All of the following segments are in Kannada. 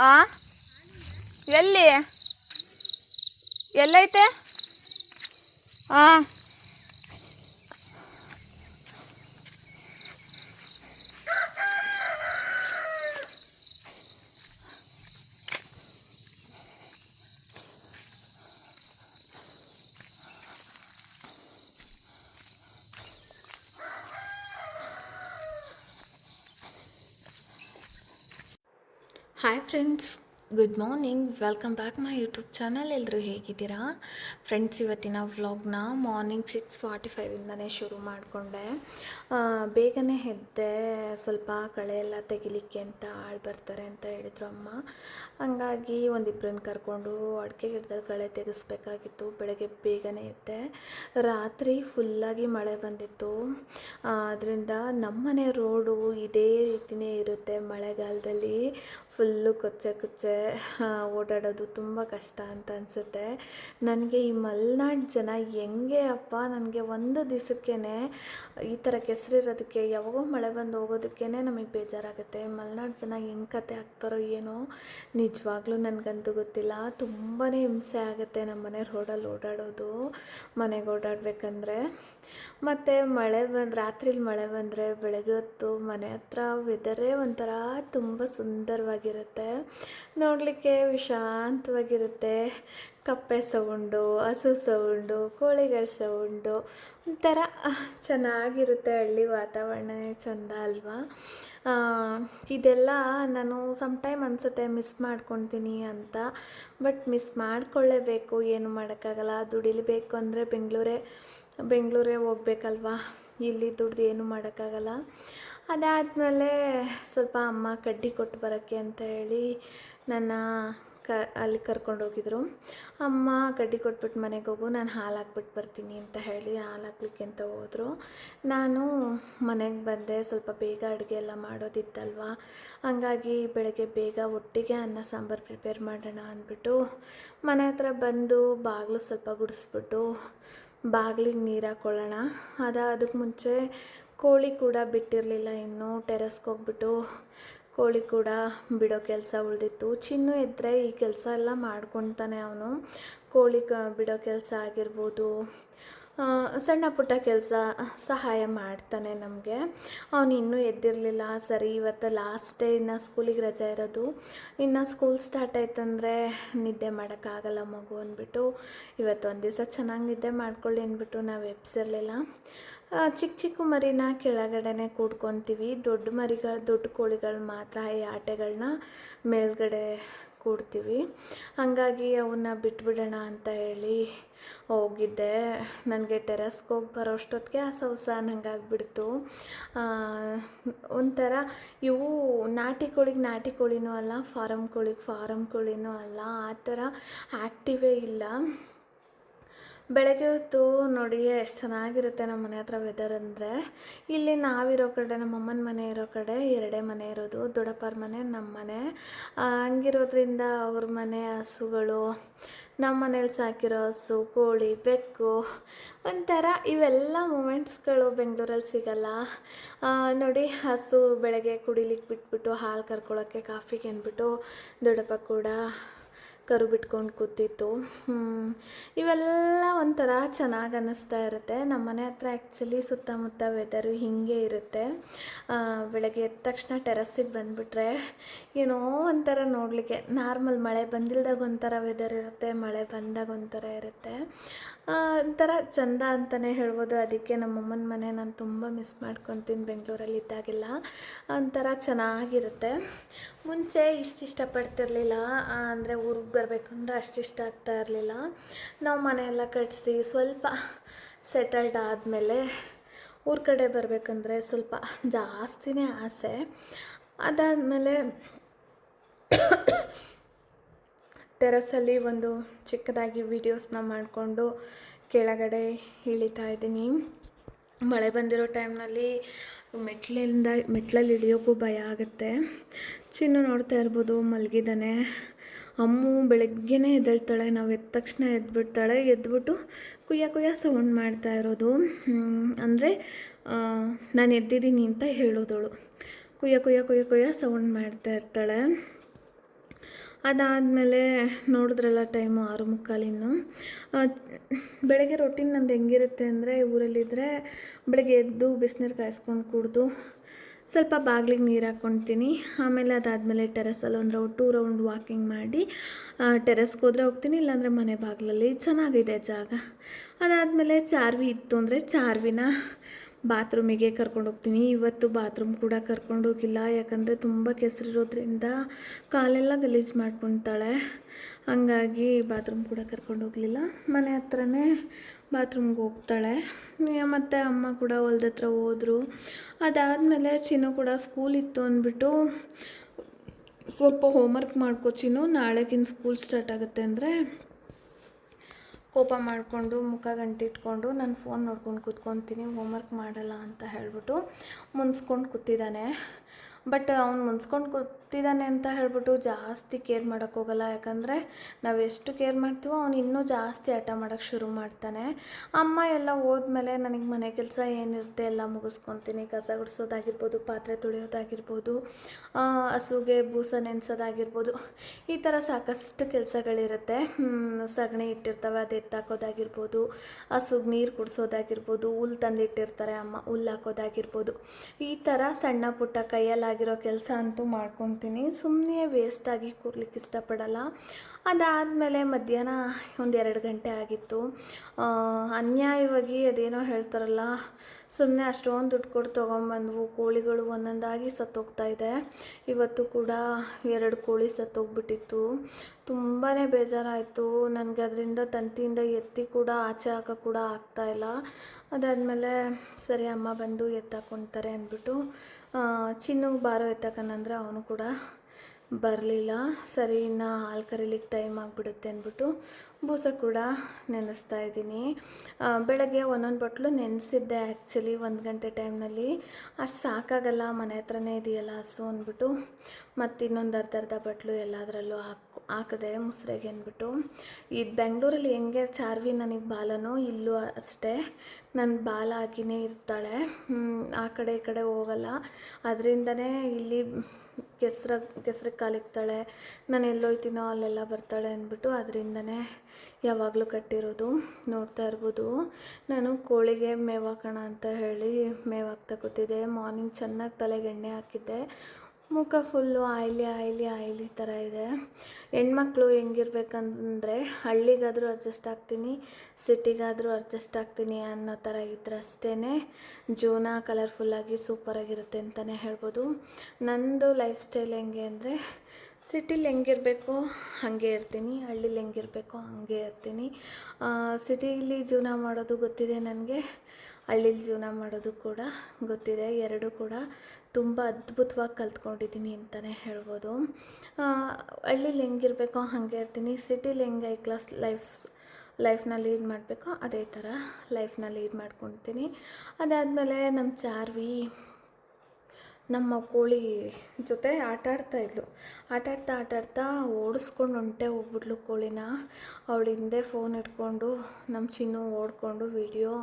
ಆ? ಎಲ್ಲಿ? ಎಲ್ಲೈತೆ? ಆ. Hi friends good morning welcome back my YouTube channel ಎಲ್ಲರೂ ಹೇಗಿದ್ದೀರಾ? ಫ್ರೆಂಡ್ಸ್ ಇವತ್ತಿನ ವ್ಲಾಗ್ನ ಮಾರ್ನಿಂಗ್ ಸಿಕ್ಸ್ ಫಾರ್ಟಿ ಫೈವಿಂದನೇ ಶುರು ಮಾಡಿಕೊಂಡೆ. ಬೇಗನೆ ಎದ್ದೆ, ಸ್ವಲ್ಪ ಕಳೆ ಎಲ್ಲ ತೆಗಿಲಿಕ್ಕೆ ಅಂತ ಆಳು ಬರ್ತಾರೆ ಅಂತ ಹೇಳಿದ್ರು ಅಮ್ಮ. ಹಂಗಾಗಿ ಒಂದಿಬ್ಬರನ್ನ ಕರ್ಕೊಂಡು ಅಡಿಕೆ ಗಿಡದಲ್ಲಿ ಕಳೆ ತೆಗೆಸ್ಬೇಕಾಗಿತ್ತು. ಬೆಳಗ್ಗೆ ಬೇಗನೆ ಎದ್ದೆ. ರಾತ್ರಿ ಫುಲ್ಲಾಗಿ ಮಳೆ ಬಂದಿತ್ತು. ಅದರಿಂದ ನಮ್ಮನೆ ರೋಡು ಇದೇ ರೀತಿಯೇ ಇರುತ್ತೆ ಮಳೆಗಾಲದಲ್ಲಿ. ಫುಲ್ಲು ಕೊಚ್ಚೆ ಕೊಚ್ಚೆ ಓಡಾಡೋದು ತುಂಬ ಕಷ್ಟ ಅಂತ ಅನಿಸುತ್ತೆ. ನನಗೆ ಈ ಮಲೆನಾಡು ಜನ ಹೆಂಗೆ ಅಪ್ಪ, ನನಗೆ ಒಂದು ದಿವಸಕ್ಕೇ ಈ ಥರ ಕೆಸರಿರೋದಕ್ಕೆ, ಯಾವಾಗೋ ಮಳೆ ಬಂದು ಹೋಗೋದಕ್ಕೇ ನಮಗೆ ಬೇಜಾರಾಗುತ್ತೆ. ಮಲೆನಾಡು ಜನ ಹೆಂಗೆ ಕತೆ ಆಗ್ತಾರೋ ಏನೋ ನಿಜವಾಗ್ಲೂ ನನಗಂತೂ ಗೊತ್ತಿಲ್ಲ. ತುಂಬಾ ಹಿಂಸೆ ಆಗುತ್ತೆ ನಮ್ಮ ಮನೆ ರೋಡಲ್ಲಿ ಓಡಾಡೋದು, ಮನೆಗೆ ಓಡಾಡಬೇಕಂದ್ರೆ. ಮತ್ತು ಮಳೆ ಬಂದು, ರಾತ್ರಿಲಿ ಮಳೆ ಬಂದರೆ ಬೆಳಗ್ಗೆ ಹೊತ್ತು ಮನೆ ಹತ್ರ ವೆದರೇ ಒಂಥರ ತುಂಬ ಸುಂದರವಾಗಿರುತ್ತೆ ನೋಡಲಿಕ್ಕೆ ವಿಶಾಂತವಾಗಿರುತ್ತೆ. ಕಪ್ಪೆ ಸೌಂಡು, ಹಸು ಸೌಂಡು, ಕೋಳಿಗಳ ಸೌಂಡು, ಒಂಥರ ಚೆನ್ನಾಗಿರುತ್ತೆ ಹಳ್ಳಿ ವಾತಾವರಣನೇ ಚೆಂದ ಅಲ್ವಾ? ಇದೆಲ್ಲ ನಾನು ಸಮ್ ಟೈಮ್ ಅನಿಸುತ್ತೆ ಮಿಸ್ ಮಾಡ್ಕೊತೀನಿ ಅಂತ. ಬಟ್ ಮಿಸ್ ಮಾಡ್ಕೊಳ್ಳೇಬೇಕು, ಏನು ಮಾಡೋಕ್ಕಾಗಲ್ಲ. ದುಡಿಲಿಬೇಕು ಅಂದರೆ ಬೆಂಗಳೂರೇ ಬೆಂಗಳೂರೇ ಹೋಗ್ಬೇಕಲ್ವಾ? ಇಲ್ಲಿ ದುಡ್ದು ಏನು ಮಾಡೋಕ್ಕಾಗಲ್ಲ. ಅದಾದಮೇಲೆ ಸ್ವಲ್ಪ ಅಮ್ಮ ಕಡ್ಡಿ ಕೊಟ್ಟು ಬರೋಕ್ಕೆ ಅಂತ ಹೇಳಿ ನನ್ನ ಕ ಅಲ್ಲಿ ಕರ್ಕೊಂಡೋಗಿದ್ರು ಅಮ್ಮ ಕಡ್ಡಿ ಕೊಟ್ಬಿಟ್ಟು ಮನೆಗೆ ಹೋಗು, ನಾನು ಹಾಲು ಹಾಕ್ಬಿಟ್ಟು ಬರ್ತೀನಿ ಅಂತ ಹೇಳಿ ಹಾಲು ಹಾಕ್ಲಿಕ್ಕೆ ಅಂತ ಹೋದರು. ನಾನು ಮನೆಗೆ ಬಂದೆ, ಸ್ವಲ್ಪ ಬೇಗ ಅಡುಗೆ ಎಲ್ಲ ಮಾಡೋದಿತ್ತಲ್ವ? ಹಂಗಾಗಿ ಬೆಳಗ್ಗೆ ಬೇಗ ಒಟ್ಟಿಗೆ ಅನ್ನ ಸಾಂಬಾರು ಪ್ರಿಪೇರ್ ಮಾಡೋಣ ಅಂದ್ಬಿಟ್ಟು ಮನೆ ಹತ್ರ ಬಂದು ಬಾಗಿಲು ಸ್ವಲ್ಪ ಗುಡಿಸ್ಬಿಟ್ಟು ಬಾಗಿಲಿಗೆ ನೀರು ಹಾಕ್ಕೊಳ್ಳೋಣ ಅದ ಅದಕ್ಕೆ ಮುಂಚೆ ಕೋಳಿ ಕೂಡ ಬಿಟ್ಟಿರಲಿಲ್ಲ ಇನ್ನು ಟೆರೆಸ್ಗೆ ಹೋಗ್ಬಿಟ್ಟು ಕೋಳಿ ಕೂಡ ಬಿಡೋ ಕೆಲಸ ಉಳಿದಿತ್ತು. ಚಿನ್ನು ಇದ್ದರೆ ಈ ಕೆಲಸ ಎಲ್ಲ ಮಾಡ್ಕೊತಾನೆ ಅವನು. ಕೋಳಿ ಬಿಡೋ ಕೆಲಸ ಆಗಿರ್ಬೋದು ಸಣ್ಣ ಪುಟ್ಟ ಕೆಲಸ ಸಹಾಯ ಮಾಡ್ತಾನೆ ನಮಗೆ. ಅವನು ಇನ್ನೂ ಎದ್ದಿರಲಿಲ್ಲ. ಸರಿ, ಇವತ್ತು ಲಾಸ್ಟ್ ಡೇ ಇನ್ನು ಸ್ಕೂಲಿಗೆ ರಜೆ ಇರೋದು. ಇನ್ನು ಸ್ಕೂಲ್ ಸ್ಟಾರ್ಟ್ ಆಯ್ತಂದರೆ ನಿದ್ದೆ ಮಾಡೋಕ್ಕಾಗಲ್ಲ ಮಗು ಅಂದ್ಬಿಟ್ಟು, ಇವತ್ತು ಒಂದು ದಿವಸ ಚೆನ್ನಾಗಿ ನಿದ್ದೆ ಮಾಡ್ಕೊಳ್ಳಿ ಅಂದ್ಬಿಟ್ಟು ನಾವು ಎಬ್ಸಿರಲಿಲ್ಲ. ಚಿಕ್ಕ ಚಿಕ್ಕ ಮರಿನ ಕೆಳಗಡೆನೆ ಕೂಡ್ಕೊತೀವಿ. ದೊಡ್ಡ ಮರಿಗಳು, ದೊಡ್ಡ ಕೋಳಿಗಳು ಮಾತ್ರ ಈ ಆಟೆಗಳನ್ನ ಮೇಲ್ಗಡೆ ಕೂಡ್ತೀವಿ. ಹಾಗಾಗಿ ಅವನ್ನ ಬಿಟ್ಬಿಡೋಣ ಅಂತ ಹೇಳಿ ಹೋಗಿದ್ದೆ. ನನಗೆ ಟೆರಸ್ಗೆ ಹೋಗಿ ಬರೋ ಅಷ್ಟೊತ್ತಿಗೆ ಆ ಸೌಸ ನಂಗಾಗ್ಬಿಡ್ತು. ಒಂಥರ ಇವು ನಾಟಿ ಕೋಳಿಗೆ ನಾಟಿ ಕೋಳಿನೂ ಅಲ್ಲ ಫಾರಮ್ ಕೋಳಿಗೆ ಫಾರಮ್ ಕೋಳಿನೂ ಅಲ್ಲ, ಆ ಥರ ಆ್ಯಕ್ಟಿವೇ ಇಲ್ಲ. ಬೆಳಗ್ಗೆ ಹೊತ್ತು ನೋಡಿ ಎಷ್ಟು ಚೆನ್ನಾಗಿರುತ್ತೆ ನಮ್ಮ ಮನೆ ಹತ್ರ ವೆದರ್ ಅಂದರೆ. ಇಲ್ಲಿ ನಾವಿರೋ ಕಡೆ ನಮ್ಮ ಅಮ್ಮನ ಮನೆ ಇರೋ ಕಡೆ ಎರಡೇ ಮನೆ ಇರೋದು, ದೊಡ್ಡಪ್ಪರ ಮನೆ ನಮ್ಮ ಮನೆ. ಹಂಗಿರೋದ್ರಿಂದ ಅವ್ರ ಮನೆ ಹಸುಗಳು ನಮ್ಮ ಮನೇಲಿ ಸಾಕಿರೋ ಹಸು, ಕೋಳಿ, ಬೆಕ್ಕು, ಒಂಥರ ಇವೆಲ್ಲ ಮೂಮೆಂಟ್ಸ್ಗಳು ಬೆಂಗಳೂರಲ್ಲಿ ಸಿಗಲ್ಲ. ನೋಡಿ ಹಸು ಬೆಳಗ್ಗೆ ಕುಡಿಲಿಕ್ಕೆ ಬಿಟ್ಬಿಟ್ಟು ಹಾಲು ಕರ್ಕೊಳ್ಳೋಕ್ಕೆ ಕಾಫಿಗೆ ಅಂದ್ಬಿಟ್ಟು ದೊಡ್ಡಪ್ಪ ಕೂಡ ಕರು ಬಿಟ್ಕೊಂಡು ಕೂತಿತ್ತು. ಇವೆಲ್ಲ ಒಂಥರ ಚೆನ್ನಾಗಿ ಅನ್ನಿಸ್ತಾ ಇರುತ್ತೆ. ನಮ್ಮ ಮನೆ ಹತ್ರ ಆ್ಯಕ್ಚುಲಿ ಸುತ್ತಮುತ್ತ ವೆದರು ಹೀಗೆ ಇರುತ್ತೆ. ಬೆಳಗ್ಗೆ ಎದ್ದ ತಕ್ಷಣ ಟೆರಸ್ಸಿಗೆ ಬಂದುಬಿಟ್ರೆ ಏನೋ ಒಂಥರ ನೋಡಲಿಕ್ಕೆ. ನಾರ್ಮಲ್ ಮಳೆ ಬಂದಿಲ್ದಾಗ ಒಂಥರ ವೆದರ್ ಇರುತ್ತೆ, ಮಳೆ ಬಂದಾಗ ಒಂಥರ ಇರುತ್ತೆ. ಒಂಥರ ಚಂದ ಅಂತಲೇ ಹೇಳ್ಬೋದು. ಅದಕ್ಕೆ ನಮ್ಮಮ್ಮನ ಮನೆ ನಾನು ತುಂಬ ಮಿಸ್ ಮಾಡ್ಕೊತೀನಿ ಬೆಂಗಳೂರಲ್ಲಿ ಇದ್ದಾಗೆಲ್ಲ. ಒಂಥರ ಚೆನ್ನಾಗಿರುತ್ತೆ. ಮುಂಚೆ ಇಷ್ಟು ಇಷ್ಟಪಡ್ತಿರ್ಲಿಲ್ಲ. ಅಂದರೆ ಊರಿಗೆ ಬರಬೇಕಂದ್ರೆ ಅಷ್ಟು ಇಷ್ಟ ಆಗ್ತಾ ಇರಲಿಲ್ಲ. ನಾವು ಮನೆಯೆಲ್ಲ ಕಟ್ಟಿಸಿ ಸ್ವಲ್ಪ ಸೆಟಲ್ಡ್ ಆದಮೇಲೆ ಊರ ಕಡೆ ಬರಬೇಕಂದ್ರೆ ಸ್ವಲ್ಪ ಜಾಸ್ತಿನೇ ಆಸೆ. ಅದಾದಮೇಲೆ ಟೆರಸಲ್ಲಿ ಒಂದು ಚಿಕ್ಕದಾಗಿ ವೀಡಿಯೋಸ್ನ ಮಾಡಿಕೊಂಡು ಕೆಳಗಡೆ ಇಳಿತಾ ಇದ್ದೀನಿ. ಮಳೆ ಬಂದಿರೋ ಟೈಮ್ನಲ್ಲಿ ಮೆಟ್ಲಿಂದ, ಮೆಟ್ಲಲ್ಲಿ ಇಳಿಯೋಕ್ಕೂ ಭಯ ಆಗುತ್ತೆ. ಚಿನ್ನು ನೋಡ್ತಾ ಇರ್ಬೋದು, ಮಲಗಿದ್ದಾನೆ. ಅಮ್ಮು ಬೆಳಗ್ಗೆನೇ ಎದ್ದೇಳ್ತಾಳೆ, ನಾವು ಎದ್ದ ತಕ್ಷಣ ಎದ್ಬಿಡ್ತಾಳೆ. ಎದ್ಬಿಟ್ಟು ಕುಯ್ಯ ಕುಯ್ಯ ಸೌಂಡ್ ಮಾಡ್ತಾ ಇರೋದು. ಅಂದರೆ ನಾನು ಎದ್ದಿದ್ದೀನಿ ಅಂತ ಹೇಳೋದಳು ಕುಯ್ಯ ಕುಯ್ಯ ಕುಯ್ಯ ಕುಯ್ಯ ಸೌಂಡ್ ಮಾಡ್ತಾ ಇರ್ತಾಳೆ. ಅದಾದಮೇಲೆ ನೋಡಿದ್ರಲ್ಲ ಟೈಮು ಆರು ಮುಕ್ಕಾಲಿನ್ನು ಆ, ಬೆಳಗ್ಗೆ ರೊಟೀನ್ ನಂದು ಹೆಂಗಿರುತ್ತೆ ಅಂದರೆ ಊರಲ್ಲಿದ್ದರೆ ಬೆಳಗ್ಗೆ ಎದ್ದು ಬಿಸಿನೀರು ಕಾಯಿಸ್ಕೊಂಡು ಕುಡಿದು ಸ್ವಲ್ಪ ಬಾಗಿಲಿಗೆ ನೀರು ಹಾಕ್ಕೊಳ್ತೀನಿ ಆಮೇಲೆ ಅದಾದಮೇಲೆ ಟೆರೆಸಲ್ಲಿ ಒಂದು ರೌಂಡ್ ಟೂ ರೌಂಡ್ ವಾಕಿಂಗ್ ಮಾಡಿ ಟೆರೆಸ್ಗೆ ಹೋದರೆ ಹೋಗ್ತೀನಿ ಇಲ್ಲಾಂದರೆ ಮನೆ ಬಾಗಿಲಲ್ಲಿ ಚೆನ್ನಾಗಿದೆ ಜಾಗ. ಅದಾದಮೇಲೆ ಚಾರ್ವಿ ಇತ್ತು ಅಂದರೆ ಚಾರ್ವಿನ ಬಾತ್ರೂಮಿಗೆ ಕರ್ಕೊಂಡು ಹೋಗ್ತೀನಿ. ಇವತ್ತು ಬಾತ್ರೂಮ್ ಕೂಡ ಕರ್ಕೊಂಡು ಹೋಗಿಲ್ಲ. ಯಾಕಂದರೆ ತುಂಬ ಕೆಸರಿರೋದ್ರಿಂದ ಕಾಲೆಲ್ಲ ಗಲೀಜು ಮಾಡ್ಕೊತಾಳೆ. ಹಂಗಾಗಿ ಬಾತ್ರೂಮ್ ಕೂಡ ಕರ್ಕೊಂಡು ಹೋಗಲಿಲ್ಲ. ಮನೆ ಹತ್ರನೇ ಬಾತ್ರೂಮ್ಗೆ ಹೋಗ್ತಾಳೆ. ಮತ್ತು ಅಮ್ಮ ಕೂಡ ಹೊಲ್ದ ಹತ್ರ ಹೋದರು. ಅದಾದಮೇಲೆ ಚಿನ್ನು ಕೂಡ ಸ್ಕೂಲ್ ಇತ್ತು ಅಂದ್ಬಿಟ್ಟು ಸ್ವಲ್ಪ ಹೋಮ್ವರ್ಕ್ ಮಾಡ್ಕೋ ಚಿನ್ನು. ನಾಳೆಗಿನ ಸ್ಕೂಲ್ ಸ್ಟಾರ್ಟ್ ಆಗುತ್ತೆ ಅಂದರೆ ಕೋಪ ಮಾಡಿಕೊಂಡು, ಮುಖ ಗಂಟಿಟ್ಕೊಂಡು ನಾನು ಫೋನ್ ನೋಡ್ಕೊಂಡು ಕೂತ್ಕೊತೀನಿ ಹೋಮ್ವರ್ಕ್ ಮಾಡಲ್ಲ ಅಂತ ಹೇಳ್ಬಿಟ್ಟು ಮುನ್ಸ್ಕೊಂಡು ಕೂತಿದ್ದಾನೆ. ಬಟ್ ಅವ್ನು ಮುನ್ಸ್ಕೊಂಡು ಕೂತಿದ್ದಾನೆ ಅಂತ ಹೇಳ್ಬಿಟ್ಟು ಜಾಸ್ತಿ ಕೇರ್ ಮಾಡೋಕ್ಕೋಗಲ್ಲ ಯಾಕಂದರೆ ನಾವು ಎಷ್ಟು ಕೇರ್ ಮಾಡ್ತೀವೋ ಅವನು ಇನ್ನೂ ಜಾಸ್ತಿ ಹಠ ಮಾಡೋಕ್ಕೆ ಶುರು ಮಾಡ್ತಾನೆ. ಅಮ್ಮ ಎಲ್ಲ ಹೋದ್ಮೇಲೆ ನನಗೆ ಮನೆ ಕೆಲಸ ಏನಿರುತ್ತೆ ಎಲ್ಲ ಮುಗಿಸ್ಕೊತೀನಿ. ಕಸ ಗುಡಿಸೋದಾಗಿರ್ಬೋದು, ಪಾತ್ರೆ ತೊಳೆಯೋದಾಗಿರ್ಬೋದು ಹಸುಗೆ ಬೂಸ ನೆನೆಸೋದಾಗಿರ್ಬೋದು, ಈ ಥರ ಸಾಕಷ್ಟು ಕೆಲಸಗಳಿರುತ್ತೆ. ಸಗಣಿ ಇಟ್ಟಿರ್ತವೆ, ಅದು ಎತ್ತಾಕೋದಾಗಿರ್ಬೋದು, ಹಸುಗೆ ನೀರು ಕುಡಿಸೋದಾಗಿರ್ಬೋದು, ಹುಲ್ ತಂದಿಟ್ಟಿರ್ತಾರೆ ಅಮ್ಮ ಹುಲ್ಲು ಹಾಕೋದಾಗಿರ್ಬೋದು. ಈ ಥರ ಸಣ್ಣ ಪುಟ್ಟ ಕೈಯಲ್ಲಾಗಿರೋ ಕೆಲಸ ಅಂತೂ ಮಾಡ್ಕೊತೀನಿ. ಸುಮ್ಮನೆ ವೇಸ್ಟಾಗಿ ಕೂರ್ಲಿಕ್ಕೆ ಇಷ್ಟಪಡಲ್ಲ. ಅದಾದಮೇಲೆ ಮಧ್ಯಾಹ್ನ ಒಂದು ಎರಡು ಗಂಟೆ ಆಗಿತ್ತು. ಅನ್ಯಾಯವಾಗಿ ಅದೇನೋ ಹೇಳ್ತಾರಲ್ಲ ಸುಮ್ಮನೆ ಅಷ್ಟೊಂದು ದುಡ್ಡು ಕೊಟ್ಟು ತೊಗೊಂಬಂದ್ವು. ಕೋಳಿಗಳು ಒಂದೊಂದಾಗಿ ಸತ್ತೋಗ್ತಾ ಇದೆ. ಇವತ್ತು ಕೂಡ ಎರಡು ಕೋಳಿ ಸತ್ತೋಗ್ಬಿಟ್ಟಿತ್ತು. ತುಂಬಾ ಬೇಜಾರಾಯಿತು. ನನಗೆ ಅದರಿಂದ ತಂತಿಯಿಂದ ಎತ್ತಿ ಕೂಡ ಆಚೆ ಹಾಕೋ ಕೂಡ ಆಗ್ತಾಯಿಲ್ಲ ಅದಾದಮೇಲೆ, ಸರಿ ಅಮ್ಮ ಬಂದು ಎತ್ತಾಕೊಂತಾರೆ ಅಂದ್ಬಿಟ್ಟು ಚಿನ್ನು ಬಾರೋ ಎತ್ತಕನಂದ್ರೆ ಅವನು ಕೂಡ ಬರಲಿಲ್ಲ. ಸರಿ, ಇನ್ನು ಹಾಲು ಕರೀಲಿಕ್ಕೆ ಟೈಮ್ ಆಗಿಬಿಡುತ್ತೆ ಅಂದ್ಬಿಟ್ಟು ಬೂಸ ಕೂಡ ನೆನೆಸ್ತಾ ಇದ್ದೀನಿ. ಬೆಳಗ್ಗೆ ಒಂದೊಂದು ಬಟ್ಲು ನೆನೆಸಿದ್ದೆ ಆ್ಯಕ್ಚುಲಿ ಒಂದು ಗಂಟೆ ಟೈಮ್ನಲ್ಲಿ ಅಷ್ಟು ಸಾಕಾಗಲ್ಲ, ಮನೆ ಹತ್ರನೇ ಇದೆಯಲ್ಲ ಹಸು ಅಂದ್ಬಿಟ್ಟು. ಮತ್ತು ಇನ್ನೊಂದು ಅರ್ಧ ಅರ್ಧ ಬಟ್ಲು ಎಲ್ಲದರಲ್ಲೂ ಹಾಕು, ಹಾಕಿದೆ ಮುಸ್ರೆಗೆ ಅಂದ್ಬಿಟ್ಟು. ಈ ಬೆಂಗಳೂರಲ್ಲಿ ಹೆಂಗೆ ಚಾರ್ವಿ ನನಗೆ ಬಾಲನೋ ಇಲ್ಲೂ ಅಷ್ಟೇ ನನ್ನ ಬಾಲ ಹಾಕಿನೇ ಇರ್ತಾಳೆ. ಆ ಕಡೆ ಈ ಕಡೆ ಹೋಗಲ್ಲ. ಅದರಿಂದನೇ ಇಲ್ಲಿ ಕೆಸ್ರ ಕೆಸ್ರಿಗೆ ಕಾಲಿಕ್ತಾಳೆ ನಾನು ಎಲ್ಲೋಯ್ತೀನೋ ಅಲ್ಲೆಲ್ಲ ಬರ್ತಾಳೆ ಅಂದ್ಬಿಟ್ಟು ಅದರಿಂದನೇ ಯಾವಾಗಲೂ ಕಟ್ಟಿರೋದು ನೋಡ್ತಾ ಇರ್ಬೋದು. ನಾನು ಕೋಳಿಗೆ ಮೇವಾಕೋಣ ಅಂತ ಹೇಳಿ ಮೇವಾಕ್ತಾ ಕೂತಿದ್ದೆ. ಮಾರ್ನಿಂಗ್ ಚೆನ್ನಾಗಿ ತಲೆಗೆ ಎಣ್ಣೆ ಹಾಕಿದ್ದೆ. ಮುಖ ಫುಲ್ಲು ಆಯ್ಲಿ ಆಯ್ಲಿ ಆಯ್ಲಿ ಥರ ಇದೆ. ಹೆಣ್ಮಕ್ಳು ಹೆಂಗಿರ್ಬೇಕಂದ್ರೆ ಹಳ್ಳಿಗಾದರೂ ಅಡ್ಜಸ್ಟ್ ಆಗ್ತೀನಿ ಸಿಟಿಗಾದರೂ ಅಡ್ಜಸ್ಟ್ ಆಗ್ತೀನಿ ಅನ್ನೋ ಥರ ಇದ್ರೆ ಅಷ್ಟೇ ಜೀವನ ಕಲರ್ಫುಲ್ಲಾಗಿ ಸೂಪರಾಗಿರುತ್ತೆ ಅಂತಲೇ ಹೇಳ್ಬೋದು. ನಂದು ಲೈಫ್ ಸ್ಟೈಲ್ ಹೆಂಗೆ ಅಂದರೆ ಸಿಟಿಲಿ ಹೆಂಗಿರಬೇಕು ಹಾಗೆ ಇರ್ತೀನಿ, ಹಳ್ಳಿಲಿ ಹೆಂಗಿರಬೇಕು ಹಾಗೆ ಇರ್ತೀನಿ. ಸಿಟಿಲಿ ಜೀವನ ಮಾಡೋದು ಗೊತ್ತಿದೆ ನನಗೆ, ಹಳ್ಳಿಲಿ ಜೀವನ ಮಾಡೋದು ಕೂಡ ಗೊತ್ತಿದೆ, ಎರಡೂ ಕೂಡ ತುಂಬ ಅದ್ಭುತವಾಗಿ ಕಲ್ತ್ಕೊಂಡಿದ್ದೀನಿ ಅಂತಲೇ ಹೇಳ್ಬೋದು. ಹಳ್ಳೀಲಿ ಹೆಂಗಿರಬೇಕೋ ಹಾಗೆ ಇರ್ತೀನಿ. ಸಿಟಿಲಿ ಹೆಂಗೆ ಐ ಕ್ಲಾಸ್ ಲೈಫ್ ಲೈಫ್ನ ಲೀಡ್ ಮಾಡಬೇಕೋ ಅದೇ ಥರ ಲೈಫ್ನ ಲೀಡ್ ಮಾಡ್ಕೊತೀನಿ. ಅದಾದಮೇಲೆ ನಮ್ಮ ಚಾರ್ವಿ, ನಮ್ಮ ಕೋಳಿ ಜೊತೆ ಆಟ ಆಡ್ತಾ ಇದ್ಲು. ಆಟ ಆಡ್ತಾ ಆಟ ಆಡ್ತಾ ಓಡಿಸ್ಕೊಂಡು ಹೊಂಟೆ ಹೋಗ್ಬಿಟ್ಲು ಕೋಳಿನ. ಅವಳು ಹಿಂದೆ ಫೋನ್ ಇಟ್ಕೊಂಡು ನಮ್ಮ ಚಿನ್ನು ಓಡ್ಕೊಂಡು ವಿಡಿಯೋ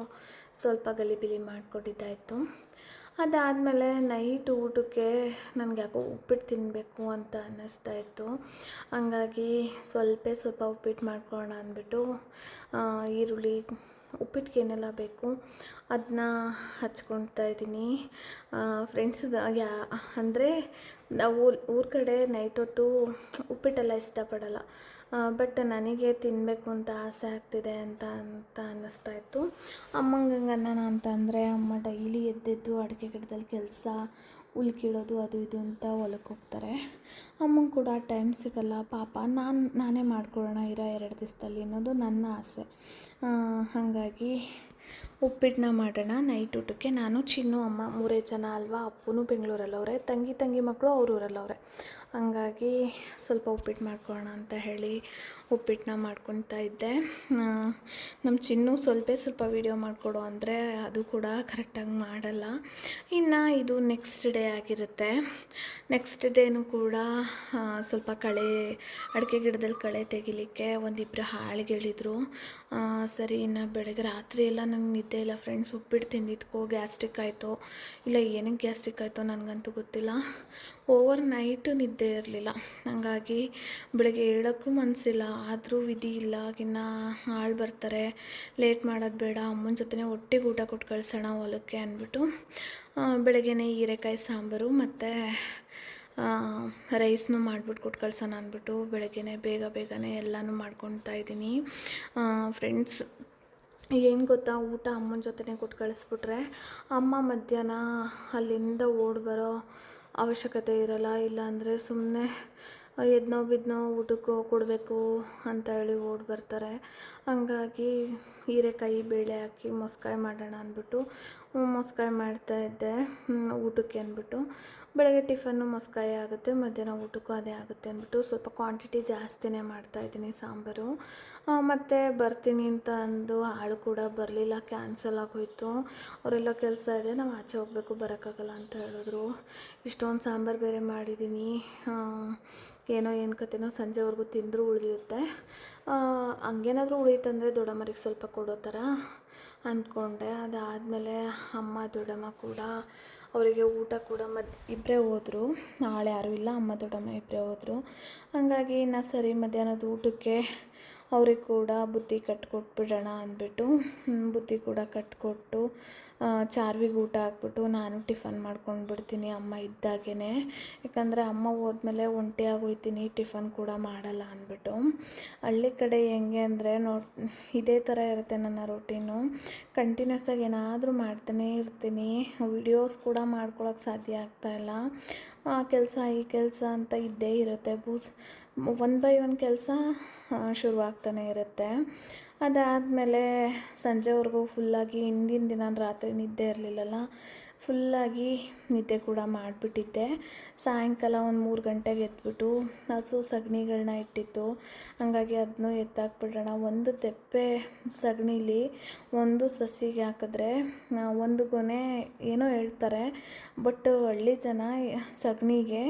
ಸ್ವಲ್ಪ ಗಲಿಬಿಲಿ ಮಾಡಿಕೊಟ್ಟಿದ್ದಾಯಿತು. ಅದಾದಮೇಲೆ ನೈಟ್ ಊಟಕ್ಕೆ ನನಗೆ ಯಾಕೋ ಉಪ್ಪಿಟ್ಟು ತಿನ್ನಬೇಕು ಅಂತ ಅನ್ನಿಸ್ತಾ ಇತ್ತು. ಹಂಗಾಗಿ ಸ್ವಲ್ಪ ಸ್ವಲ್ಪ ಉಪ್ಪಿಟ್ಟು ಮಾಡ್ಕೊಳ್ಳೋಣ ಅಂದ್ಬಿಟ್ಟು ಈರುಳ್ಳಿ, ಉಪ್ಪಿಟ್ಟಿಗೆ ಏನೆಲ್ಲ ಬೇಕು ಅದನ್ನ ಹಚ್ಕೊಳ್ತಾ ಇದ್ದೀನಿ. ಫ್ರೆಂಡ್ಸ್ ಯಾ, ಅಂದರೆ ನಾವು ಊರ ಕಡೆ ನೈಟ್ ಹೊತ್ತು ಉಪ್ಪಿಟ್ಟೆಲ್ಲ ಇಷ್ಟಪಡಲ್ಲ. ಬಟ್ ನನಗೆ ತಿನ್ನಬೇಕು ಅಂತ ಆಸೆ ಆಗ್ತಿದೆ ಅಂತ ಅಂತ ಅನ್ನಿಸ್ತಾ ಇತ್ತು. ಅಮ್ಮಂಗೆ ಅನ್ನೋಣ ಅಂತ ಅಂದರೆ ಅಮ್ಮ ಡೈಲಿ ಎದ್ದೆದ್ದು ಅಡುಗೆ ಗಿಡದಲ್ಲಿ ಕೆಲಸ, ಉಲ್ಕಿಡೋದು, ಅದು ಇದು ಅಂತ ಹೊಲಕ್ಕೆ ಹೋಗ್ತಾರೆ. ಅಮ್ಮಂಗೆ ಕೂಡ ಟೈಮ್ ಸಿಗಲ್ಲ. ಪಾಪ, ನಾನು, ನಾನೇ ಮಾಡ್ಕೊಳ್ಳೋಣ ಇರೋ ಎರಡು ದಿವಸದಲ್ಲಿ ಅನ್ನೋದು ನನ್ನ ಆಸೆ. ಹಾಗಾಗಿ ಉಪ್ಪಿಟ್ಟನ್ನ ಮಾಡೋಣ. ನೈಟ್ ಊಟಕ್ಕೆ ನಾನು ಚಿನ್ನು, ಅಮ್ಮ ಮೂರೇ ಜನ ಅಲ್ವಾ? ಅಪ್ಪನೂ ಬೆಂಗಳೂರಲ್ಲವ್ರೆ. ತಂಗಿ ತಂಗಿ ಮಕ್ಕಳು ಅವ್ರ ಊರಲ್ಲವ್ರೆ. ಹಂಗಾಗಿ ಸ್ವಲ್ಪ ಉಪ್ಪಿಟ್ಟು ಮಾಡ್ಕೊಳ್ಳೋಣ ಅಂತ ಹೇಳಿ ಉಪ್ಪಿಟ್ಟನ್ನ ಮಾಡ್ಕೊತಾ ಇದ್ದೆ. ನಮ್ಮ ಚಿನ್ನು ಸ್ವಲ್ಪ ಸ್ವಲ್ಪ ವೀಡಿಯೋ ಮಾಡಿಕೊಡು ಅಂದರೆ ಅದು ಕೂಡ ಕರೆಕ್ಟಾಗಿ ಮಾಡಲ್ಲ. ಇನ್ನು ಇದು ನೆಕ್ಸ್ಟ್ ಡೇ ಆಗಿರುತ್ತೆ. ನೆಕ್ಸ್ಟ್ ಡೇನೂ ಕೂಡ ಸ್ವಲ್ಪ ಕಳೆ ಅಡಿಕೆ ಗಿಡದಲ್ಲಿ ಕಳೆ ತೆಗಿಲಿಕ್ಕೆ ಒಂದಿಬ್ಬರು ಆಳ್ಗಳಿದ್ರು ಆ, ಸರಿ ಇನ್ನು ಬೆಳಗ್ಗೆ ರಾತ್ರಿ ಎಲ್ಲ ನನಗೆ ನಿದ್ದೆ ಇಲ್ಲ ಫ್ರೆಂಡ್ಸ್ ಉಪ್ಪಿಟ್ಟು ತಿಂದಿದ್ಕೋ ಗ್ಯಾಸ್ಟ್ರಿಕ್ ಆಯಿತು ಇಲ್ಲ ಏನಕ್ಕೆ ಗ್ಯಾಸ್ಟ್ರಿಕ್ ಆಯಿತು ನನಗಂತೂ ಗೊತ್ತಿಲ್ಲ. ಓವರ್ ನೈಟ್ ನಿದ್ದೆ ಇರಲಿಲ್ಲ. ಹಾಗಾಗಿ ಬೆಳಗ್ಗೆ ಹೇಳೋಕ್ಕೂ ಮನಸ್ಸಿಲ್ಲ ಆದರೂ ವಿಧಿ ಇಲ್ಲ. ಇನ್ನು ಆಳು ಬರ್ತಾರೆ. ಲೇಟ್ ಮಾಡೋದು ಬೇಡ. ಅಮ್ಮನ ಜೊತೆ ಒಟ್ಟಿಗೆ ಊಟ ಕೊಟ್ಟು ಕಳ್ಸೋಣ ಹೊಲಕ್ಕೆ ಅಂದ್ಬಿಟ್ಟು ಬೆಳಗ್ಗೆನೇ ಹೀರೆಕಾಯಿ ಸಾಂಬಾರು ಮತ್ತು ರೈಸ್ನು ಮಾಡಿಬಿಟ್ಟು ಕೊಟ್ಟು ಕಳ್ಸೋಣ ಅಂದ್ಬಿಟ್ಟು ಬೆಳಗ್ಗೆನೇ ಬೇಗ ಬೇಗನೆ ಎಲ್ಲನೂ ಮಾಡ್ಕೊತಾ ಇದ್ದೀನಿ. ಫ್ರೆಂಡ್ಸ್ ಏನು ಗೊತ್ತಾ? ಊಟ ಅಮ್ಮನ ಜೊತೆನೇ ಕೊಟ್ಟು ಕಳಿಸ್ಬಿಟ್ರೆ ಅಮ್ಮ ಮಧ್ಯಾಹ್ನ ಅಲ್ಲಿಂದ ಓಡಿ ಬರೋ ಅವಶ್ಯಕತೆ ಇರಲ್ಲ ಇಲ್ಲಾಂದರೆ ಸುಮ್ಮನೆ ಎದ್ನೋ ಬಿದ್ದನೋ ಊಟಕ್ಕೂ ಕೊಡಬೇಕು ಅಂತ ಹೇಳಿ ಓಡಿ ಬರ್ತಾರೆ. ಹಂಗಾಗಿ ಹೀರೆಕಾಯಿ, ಬೇಳೆ ಹಾಕಿ ಮೊಸ್ಕಾಯಿ ಮಾಡೋಣ ಅಂದ್ಬಿಟ್ಟು ಮೊಸ್ಕಾಯಿ ಮಾಡ್ತಾಯಿದ್ದೆ ಊಟಕ್ಕೆ ಅಂದ್ಬಿಟ್ಟು. ಬೆಳಗ್ಗೆ ಟಿಫನ್ನು ಮೊಸ್ಕಾಯಿ ಆಗುತ್ತೆ, ಮಧ್ಯಾಹ್ನ ಊಟಕ್ಕೂ ಅದೇ ಆಗುತ್ತೆ ಅಂದ್ಬಿಟ್ಟು ಸ್ವಲ್ಪ ಕ್ವಾಂಟಿಟಿ ಜಾಸ್ತಿನೇ ಮಾಡ್ತಾಯಿದ್ದೀನಿ ಸಾಂಬಾರು. ಮತ್ತು ಬರ್ತೀನಿ ಅಂತ ಅಂದು ಹಾಳು ಕೂಡ ಬರಲಿಲ್ಲ ಕ್ಯಾನ್ಸಲ್ ಆಗೋಯಿತು. ಅವರೆಲ್ಲ ಕೆಲಸ ಇದೆ, ನಾವು ಆಚೆ ಹೋಗಬೇಕು, ಬರೋಕ್ಕಾಗಲ್ಲ ಅಂತ ಹೇಳಿದ್ರು. ಇಷ್ಟೊಂದು ಸಾಂಬಾರು ಬೇರೆ ಮಾಡಿದ್ದೀನಿ ಏನೋ ಏನು ಕತೆನೋ ಸಂಜೆವರೆಗೂ ತಿಂದರೂ ಉಳಿಯುತ್ತೆ. ಹಂಗೇನಾದರೂ ಉಳಿತಂದರೆ ದೊಡ್ಡಮ್ಮರಿಗೆ ಸ್ವಲ್ಪ ಕೊಡೋ ಥರ ಅಂದ್ಕೊಂಡೆ. ಅದಾದಮೇಲೆ ಅಮ್ಮ, ದೊಡ್ಡಮ್ಮ ಕೂಡ ಅವರಿಗೆ ಊಟ ಕೂಡ ಮದ್ ಇಬ್ಬರೇ ಹೋದರು. ನಾಳೆ ಯಾರೂ ಇಲ್ಲ, ಅಮ್ಮ, ದೊಡ್ಡಮ್ಮ ಇಬ್ಬರೇ ಹೋದರು. ಹಾಗಾಗಿ ನಾ ಸರಿ ಮಧ್ಯಾಹ್ನದ ಊಟಕ್ಕೆ ಅವ್ರಿಗೆ ಕೂಡ ಬುತ್ತಿ ಕಟ್ಕೊಟ್ಬಿಡೋಣ ಅಂದ್ಬಿಟ್ಟು ಬುತ್ತಿ ಕೂಡ ಕಟ್ಕೊಟ್ಟು ಚಾರ್ವಿಗೆ ಊಟ ಹಾಕ್ಬಿಟ್ಟು ನಾನು ಟಿಫನ್ ಮಾಡ್ಕೊಂಡು ಬಿಡ್ತೀನಿ ಅಮ್ಮ ಇದ್ದಾಗೇ ಯಾಕಂದರೆ ಅಮ್ಮ ಹೋದ್ಮೇಲೆ ಒಂಟಿ ಆಗೋಯ್ತೀನಿ, ಟಿಫನ್ ಕೂಡ ಮಾಡಲ್ಲ ಅಂದ್ಬಿಟ್ಟು. ಹಳ್ಳಿ ಕಡೆ ಹೆಂಗೆ ಅಂದರೆ ನೋಡಿ, ಇದೇ ಥರ ಇರುತ್ತೆ ನನ್ನ ರೊಟೀನು. ಕಂಟಿನ್ಯೂಸ್ ಆಗಿ ಏನಾದರೂ ಮಾಡ್ತಾನೇ ಇರ್ತೀನಿ. ವಿಡಿಯೋಸ್ ಕೂಡ ಮಾಡ್ಕೊಳಕ್ಕೆ ಸಾಧ್ಯ ಆಗ್ತಾಯಿಲ್ಲ ಆ, ಕೆಲಸ ಈ ಕೆಲಸ ಅಂತ ಇದ್ದೇ ಇರುತ್ತೆ. ಬೂಸ್ ಒನ್ ಬೈ ಒನ್ ಕೆಲಸ ಶುರುವಾಗ್ತಾನೆ ಇರುತ್ತೆ. ಅದಾದಮೇಲೆ ಸಂಜೆವರೆಗೂ ಫುಲ್ಲಾಗಿ ಹಿಂದಿನ ದಿನ ರಾತ್ರಿ ನಿದ್ದೆ ಇರಲಿಲ್ಲಲ್ಲ ಫುಲ್ಲಾಗಿ ನಿದ್ದೆ ಕೂಡ ಮಾಡಿಬಿಟ್ಟಿದ್ದೆ. ಸಾಯಂಕಾಲ ಒಂದು ಮೂರು ಗಂಟೆಗೆ ಎದ್ಬಿಟ್ಟು ಹಸು ಸಗಣಿಗಳನ್ನ ಇಟ್ಟಿತ್ತು. ಹಾಗಾಗಿ ಅದನ್ನು ಎತ್ತಾಕ್ಬಿಡೋಣ ಒಂದು ತೆಪ್ಪೆ ಸಗಣಿಲಿ ಒಂದು ಸಸಿಗೆ ಹಾಕಿದ್ರೆ ಒಂದು ಗೊನೆ ಏನೋ ಹೇಳ್ತಾರೆ, ಬಟ್ ಹಳ್ಳಿ ಜನ ಸಗಣಿಗೆ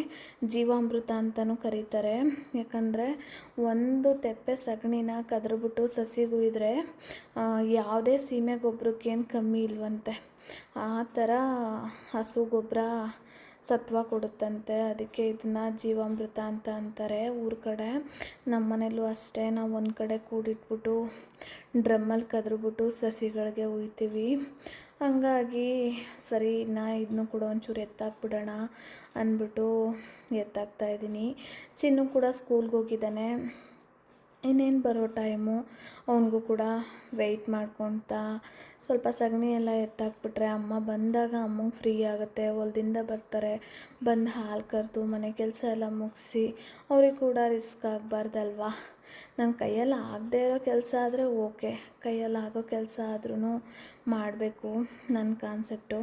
ಜೀವಾಮೃತ ಅಂತಲೂ ಕರೀತಾರೆ. ಯಾಕಂದರೆ ಒಂದು ತೆಪ್ಪೆ ಸಗಣಿನ ಕದ್ರಬಿಟ್ಟು ಸಸಿಗೂ ಇದ್ದರೆ ಯಾವುದೇ ಸೀಮೆ ಗೊಬ್ಬರಕ್ಕೇನು ಕಮ್ಮಿ ಇಲ್ವಂತೆ. ಆ ಥರ ಹಸು ಗೊಬ್ಬರ ಸತ್ವ ಕೊಡುತ್ತಂತೆ. ಅದಕ್ಕೆ ಇದನ್ನ ಜೀವಾಮೃತ ಅಂತ ಅಂತಾರೆ ಊರ ಕಡೆ. ನಮ್ಮ ಮನೇಲೂ ಅಷ್ಟೇ. ನಾವು ಒಂದು ಕಡೆ ಕೂಡಿಟ್ಬಿಟ್ಟು ಡ್ರಮ್ಮಲ್ಲಿ ಕದ್ರುಬಿಟ್ಟು ಸಸಿಗಳಿಗೆ ಉಯ್ತೀವಿ. ಹಂಗಾಗಿ ಸರಿ, ನಾ ಇದನ್ನು ಕೂಡ ಒಂಚೂರು ಎತ್ತಾಕ್ಬಿಡೋಣ ಅಂದ್ಬಿಟ್ಟು ಎತ್ತಾಕ್ತಾಯಿದ್ದೀನಿ ಚಿನ್ನು ಕೂಡ ಸ್ಕೂಲ್ಗೆ ಹೋಗಿದ್ದಾನೆ. ಇನ್ನೇನು ಬರೋ ಟೈಮು ಅವನಿಗೂ ಕೂಡ ವೆಯ್ಟ್ ಮಾಡ್ಕೊತ ಸ್ವಲ್ಪ ಸಗಣಿ ಎಲ್ಲ ಎತ್ತಾಕ್ಬಿಟ್ರೆ ಅಮ್ಮ ಬಂದಾಗ ಅಮ್ಮಂಗೆ ಫ್ರೀ ಆಗುತ್ತೆ, ಹೊಲ್ದಿಂದ ಬರ್ತಾರೆ, ಬಂದು ಹಾಲು ಕರೆದು ಮನೆ ಕೆಲಸ ಎಲ್ಲ ಮುಗಿಸಿ ಅವ್ರಿಗೆ ಕೂಡ ರಿಸ್ಕ್ ಆಗಬಾರ್ದಲ್ವಾ? ನನ್ನ ಕೈಯಲ್ಲಿ ಆಗದೇ ಇರೋ ಕೆಲಸ ಆದರೆ ಓಕೆ ಕೈಯಲ್ಲಿ ಆಗೋ ಕೆಲಸ ಆದ್ರೂ ಮಾಡಬೇಕು ನನ್ನ ಕಾನ್ಸೆಪ್ಟು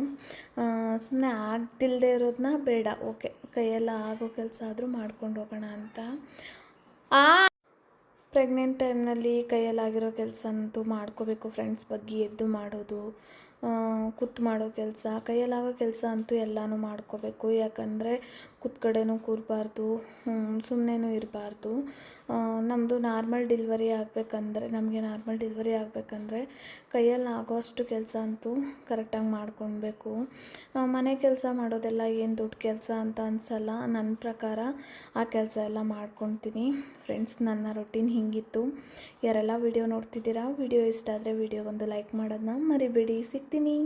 ಸುಮ್ಮನೆ ಆಗ್ದಿಲ್ಲದೆ ಇರೋದನ್ನ ಬೇಡ ಓಕೆ ಕೈಯಲ್ಲಿ ಆಗೋ ಕೆಲಸ ಆದರೂ ಮಾಡ್ಕೊಂಡು ಹೋಗೋಣ ಅಂತ. ಆ ಪ್ರೆಗ್ನೆಂಟ್ ಟೈಮ್ನಲ್ಲಿ ಕೈಯಲ್ಲಾಗಿರೋ ಕೆಲಸ ಅಂತೂ ಮಾಡ್ಕೋಬೇಕು ಫ್ರೆಂಡ್ಸ್ ಬಗ್ಗೆ ಎದ್ದು ಮಾಡೋದು ಕುತ್ತು ಮಾಡೋ ಕೆಲಸ, ಕೈಯಲ್ಲಾಗೋ ಕೆಲಸ ಅಂತೂ ಎಲ್ಲನೂ ಮಾಡ್ಕೋಬೇಕು. ಯಾಕಂದರೆ ಕೂತ್ ಕಡೆನೂ ಕೂರಬಾರ್ದು ಸುಮ್ಮನೆನೂ ಇರಬಾರ್ದು. ನಮ್ಮದು ನಾರ್ಮಲ್ ಡಿಲ್ವರಿ ಆಗಬೇಕಂದ್ರೆ, ನಮಗೆ ನಾರ್ಮಲ್ ಡಿಲ್ವರಿ ಆಗಬೇಕಂದ್ರೆ ಕೈಯಲ್ಲಿ ಆಗೋಷ್ಟು ಕೆಲಸ ಅಂತೂ ಕರೆಕ್ಟಾಗಿ ಮಾಡ್ಕೊಳ್ಬೇಕು. ಮನೆ ಕೆಲಸ ಮಾಡೋದೆಲ್ಲ ಏನು ದೊಡ್ಡ ಕೆಲಸ ಅಂತ ಅನ್ಸಲ್ಲ. ನನ್ನ ಪ್ರಕಾರ ಆ ಕೆಲಸ ಎಲ್ಲ ಮಾಡ್ಕೊತೀನಿ ಫ್ರೆಂಡ್ಸ್ ನನ್ನ ರೊಟೀನ್ ಹಿಂಗಿತ್ತು. ಯಾರೆಲ್ಲ ವಿಡಿಯೋ ನೋಡ್ತಿದ್ದೀರಾ ವಿಡಿಯೋ ಇಷ್ಟ ಆದರೆ ವಿಡಿಯೋಗೊಂದು ಲೈಕ್ ಮಾಡೋದನ್ನ ಮರಿಬೇಡಿ. ಸಿಗ್ತೀನಿ.